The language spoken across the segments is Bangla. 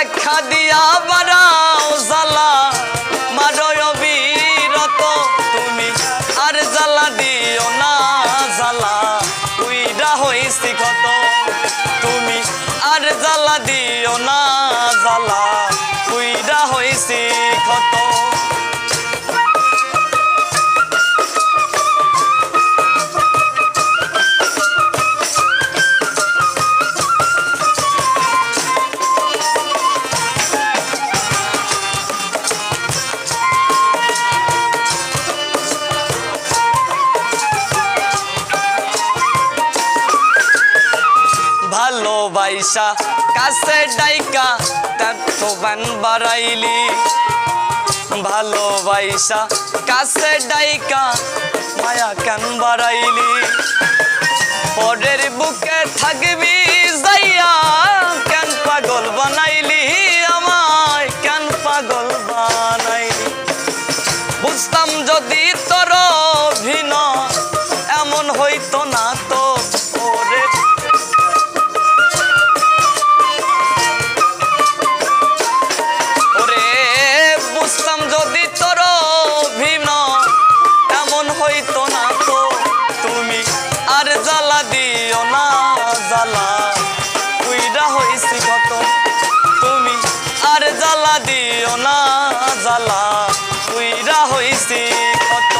দেখা দিয়া বাড়াও তুমি আর জ্বালা দিও না জ্বালা। উইরা হইছি কত তুমি আর জ্বালা দিও না জ্বালা। উইরা হইছি কত ভালোবাইসা, কাছে ডাইকা তো বান বাড়াইলি। ভালোবাইসা, কাছে ডাইকা মায়া কেন বাড়াইলি? পরের বুকে থাকবি যাইয়া, কেন পাগল বানাইলি আমায়, কেন পাগল বানাইলি? বুঝতাম যদি তোর ভিন এমন হইতো না তো। দিও না জ্বালা, উইরা হইছি কত।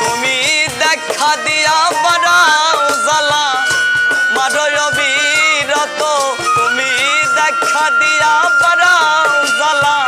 তুমি দেখা দিয়া বাড়াও জ্বালা মারয় বিরত তুমি দেখা দিয়া বাড়াও জ্বালা।